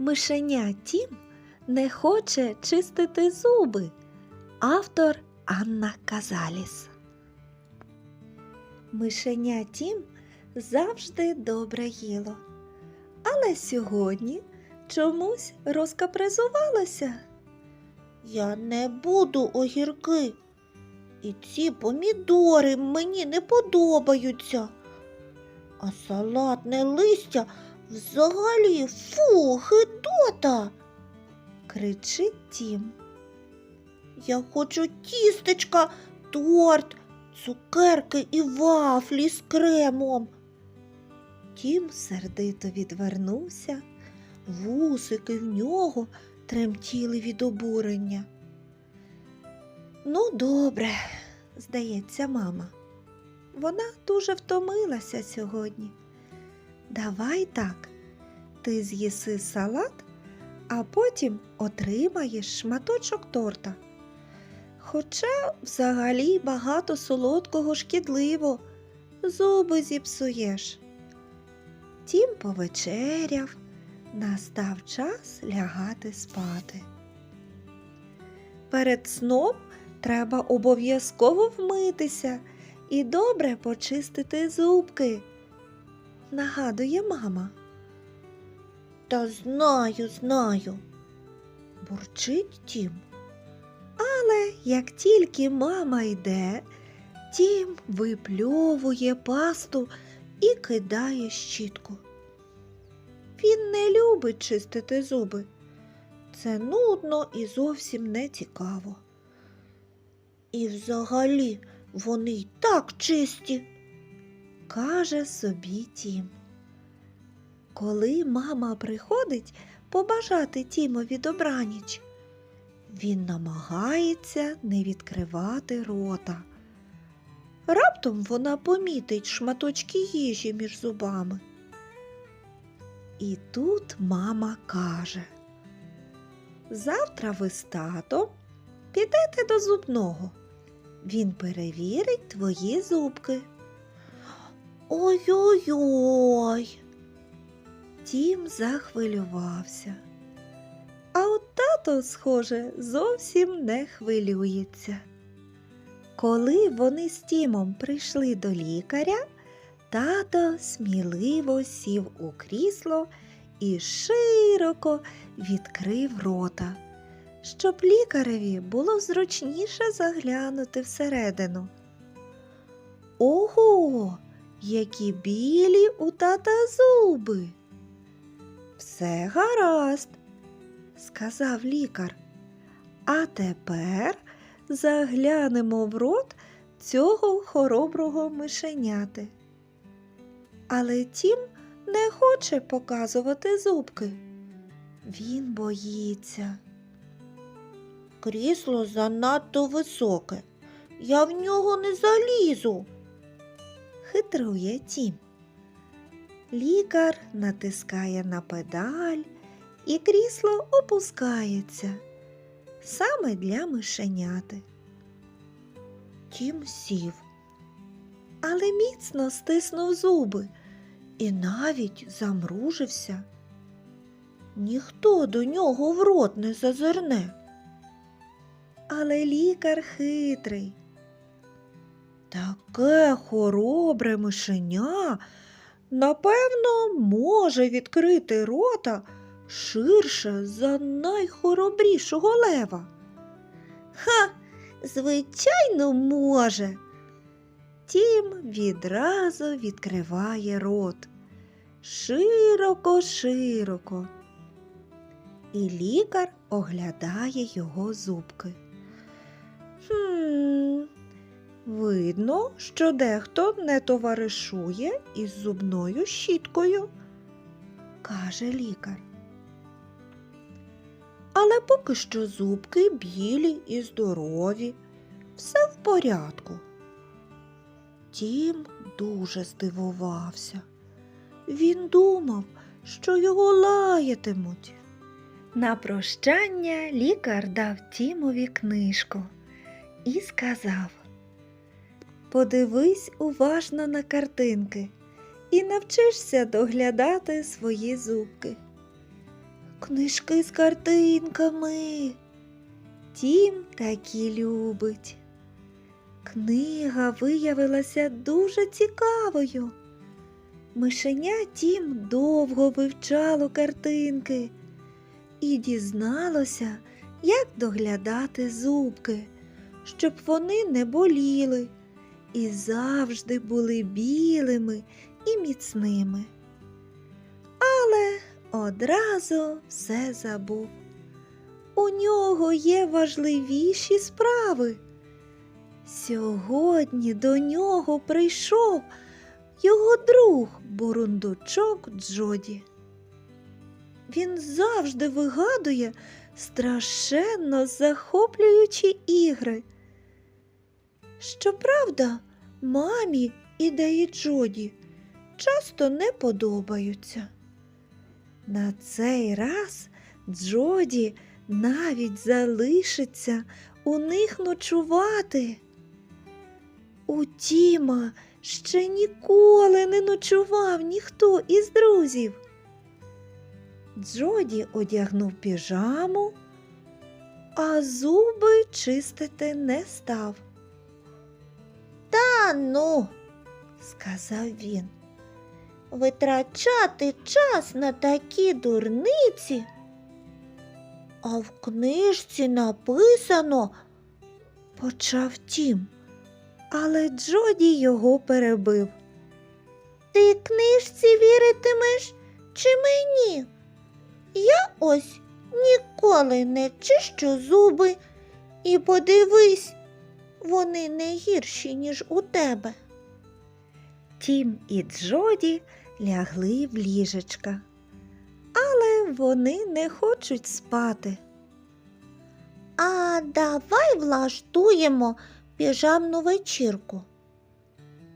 Мишеня Тім не хоче чистити зуби. Автор Анна Казаліс. Мишеня Тім завжди добре їло. Але сьогодні чомусь розкапризувалося. Я не буду огірки. І ці помідори мені не подобаються. А салатне листя взагалі фу, гидота. кричить Тім. Я хочу тістечка, торт, цукерки і вафлі з кремом. Тім сердито відвернувся, вусики в нього тремтіли від обурення. Ну, добре, здається, мама. Вона дуже втомилася сьогодні. Давай так, ти з'їси салат, а потім отримаєш шматочок торта. Хоча взагалі багато солодкого шкідливо, зуби зіпсуєш. Тім повечеряв, настав час лягати спати. Перед сном треба обов'язково вмитися і добре почистити зубки, нагадує мама. Та знаю, знаю. бурчить Тім. Але як тільки мама йде, Тім випльовує пасту і кидає щітку. Він не любить чистити зуби. Це нудно і зовсім не цікаво. І взагалі вони й так чисті. Каже собі Тім. Коли мама приходить побажати Тімові добраніч, він намагається не відкривати рота. Раптом вона помітить шматочки їжі між зубами. І тут мама каже: Завтра ви з татом підете до зубного. Він перевірить твої зубки. Ой-ой-ой. Тім захвилювався. А от тато, схоже, зовсім не хвилюється. Коли вони з Тімом прийшли до лікаря, тато сміливо сів у крісло і широко відкрив рота, щоб лікареві було зручніше заглянути всередину. Ого, які білі у тата зуби. Все гаразд, сказав лікар. А тепер заглянемо в рот цього хороброго мишеняти. Але тім не хоче показувати зубки. Він боїться. Крісло занадто високе. Я в нього не залізу. Хитрує тім. Лікар натискає на педаль, і крісло опускається саме для мишеняти. Тім сів, але міцно стиснув зуби і навіть замружився. Ніхто до нього в рот не зазирне. Але лікар хитрий. Таке хоробре мишеня, напевно, може відкрити рота ширше за найхоробрішого лева. Ха, звичайно, може. Тім відразу відкриває рот. Широко, широко. І лікар оглядає його зубки. Хм, видно, що дехто не товаришує із зубною щіткою, каже лікар. Але поки що зубки білі і здорові, все в порядку. Тім дуже здивувався. Він думав, що його лаятимуть. На прощання лікар дав Тімові книжку і сказав Подивись уважно на картинки і навчишся доглядати свої зубки. книжки з картинками. Тім такі любить. Книга виявилася дуже цікавою. Мишеня Тім довго вивчало картинки і дізналося, як доглядати зубки, щоб вони не боліли і завжди були білими і міцними. Але одразу все забув. У нього є важливіші справи. Сьогодні до нього прийшов його друг бурундучок Джоді. Він завжди вигадує страшенно захоплюючі ігри. Щоправда, мамі ідеї Джоді часто не подобаються. На цей раз Джоді навіть залишиться у них ночувати. У Тіма ще ніколи не ночував ніхто із друзів. Джоді одягнув піжаму, а зуби чистити не став. Та ну, Сказав він. витрачати час на такі дурниці. А в книжці написано, Почав Тім, але Джоді його перебив. ти книжці віритимеш чи мені? Я ось ніколи не чищу зуби і подивись, вони не гірші, ніж у тебе. Тім і Джоді лягли в ліжечка, але вони не хочуть спати. А давай влаштуємо піжамну вечірку.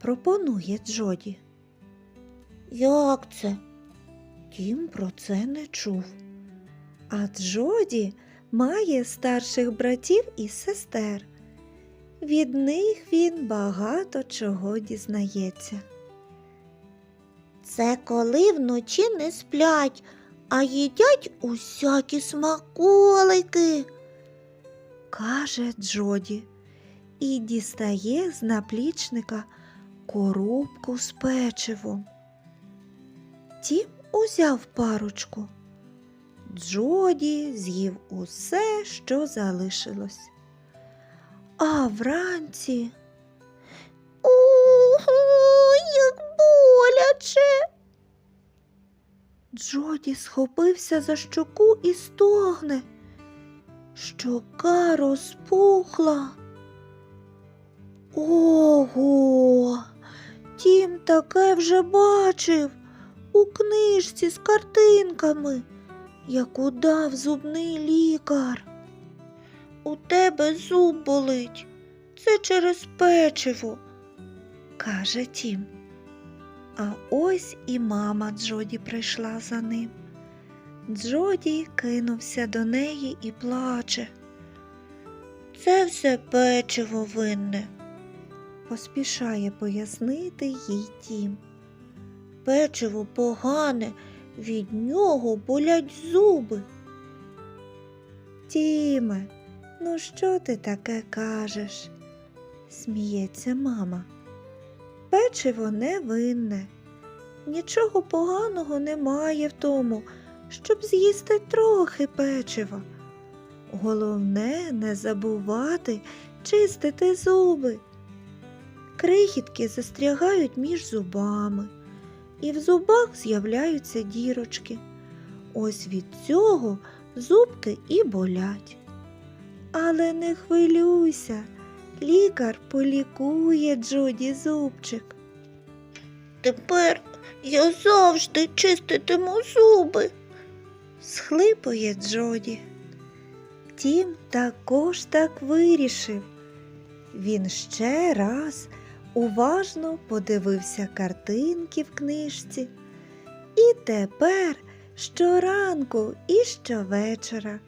Пропонує Джоді. Як це? Тім про це не чув. А Джоді має старших братів і сестер. Від них він багато чого дізнається. Це коли вночі не сплять, а їдять усякі смаколики. каже Джоді і дістає з наплічника коробку з печивом. Тім узяв парочку. Джоді з'їв усе, що залишилось. А вранці Ого, як боляче. Джоді схопився за щоку і стогне. Щока розпухла. Ого, тім таке вже бачив у книжці з картинками, яку дав зубний лікар. У тебе зуб болить. Це через печиво, каже Тім. А ось і мама Джоді прийшла за ним. Джоді кинувся до неї і плаче. Це все печиво винне. Поспішає пояснити їй Тім. Печиво погане, від нього болять зуби. Тіме, ну що ти таке кажеш? сміється мама. Печиво невинне. Нічого поганого немає в тому, щоб з'їсти трохи печива. Головне не забувати чистити зуби. Крихітки застрягають між зубами, і в зубах з'являються дірочки. Ось від цього зубки і болять. Але не хвилюйся, лікар полікує Джоді зубчик. Тепер я завжди чиститиму зуби. схлипує Джоді. Тім також так вирішив. Він ще раз уважно подивився картинки в книжці. І тепер щоранку і щовечора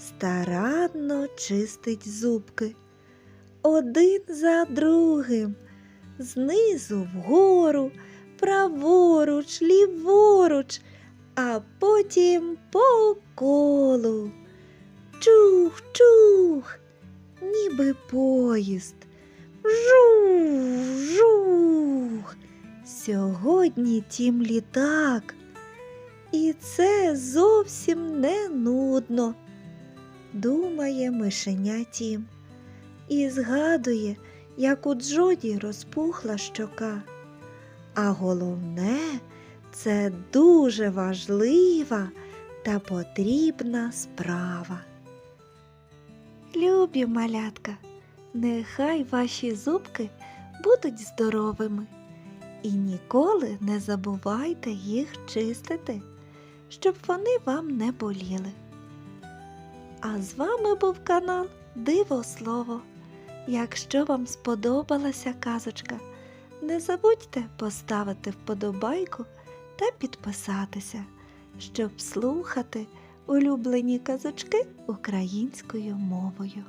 старанно чистить зубки. Один за другим, знизу вгору, праворуч, ліворуч, а потім по колу. Чух, чух, ніби поїзд. Жух, жух. Сьогодні тім літак. І це зовсім не нудно, думає мишеня Тім і згадує, як у Джоді розпухла щока. А головне, це дуже важлива та потрібна справа. Любі малятка, нехай ваші зубки будуть здоровими і ніколи не забувайте їх чистити, щоб вони вам не боліли. А з вами був канал Диво Слово. Якщо вам сподобалася казочка, не забудьте поставити вподобайку та підписатися, щоб слухати улюблені казочки українською мовою.